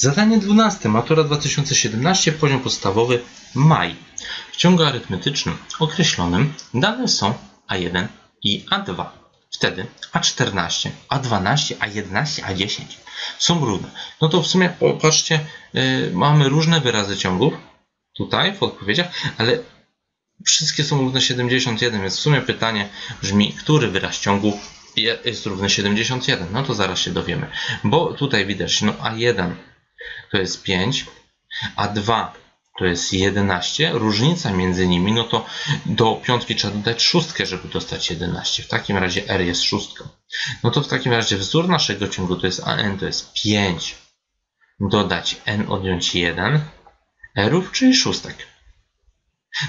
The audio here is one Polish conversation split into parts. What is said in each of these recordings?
Zadanie 12. Matura 2017, poziom podstawowy, maj. W ciągu arytmetycznym określonym dane są A1 i A2. Wtedy A14, A12, A11, A10 są równe. No to w sumie popatrzcie, yy, mamy różne wyrazy ciągów tutaj w odpowiedziach, ale wszystkie są równe 71, więc w sumie pytanie brzmi, który wyraz ciągu je- jest równy 71? No to zaraz się dowiemy. Bo tutaj widać, no A1 to jest 5, A2 to jest 11. Różnica między nimi, no to do piątki trzeba dodać szóstkę, żeby dostać 11. W takim razie R jest szóstką. No to w takim razie wzór naszego ciągu to jest AN to jest 5. Dodać N odjąć 1. Rów, czyli szóstek.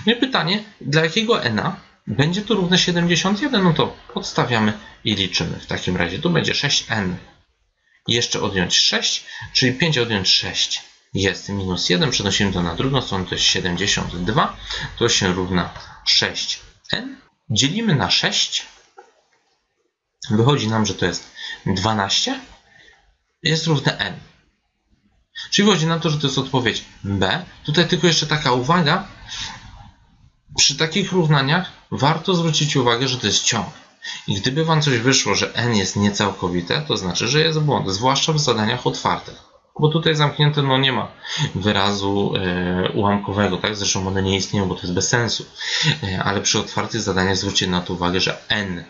No i pytanie, dla jakiego N będzie to równe 71? No to podstawiamy i liczymy. W takim razie tu będzie 6N. Jeszcze odjąć 6, czyli 5 odjąć 6 jest minus 1. Przenosimy to na drugą stronę, to jest 72. To się równa 6N. Dzielimy na 6. Wychodzi nam, że to jest 12. Jest równe N. Czyli wychodzi na to, że to jest odpowiedź B. Tutaj tylko jeszcze taka uwaga. Przy takich równaniach warto zwrócić uwagę, że to jest ciąg. I gdyby Wam coś wyszło, że n jest niecałkowite, to znaczy, że jest błąd, zwłaszcza w zadaniach otwartych. Bo tutaj zamknięte no nie ma wyrazu e, ułamkowego, tak? Zresztą one nie istnieją, bo to jest bez sensu. E, ale przy otwartych zadaniach zwróćcie na to uwagę, że n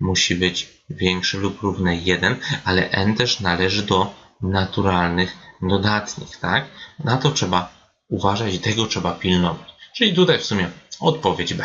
musi być większy lub równy 1, ale n też należy do naturalnych dodatnich, tak? Na to trzeba uważać i tego trzeba pilnować. Czyli tutaj w sumie odpowiedź B.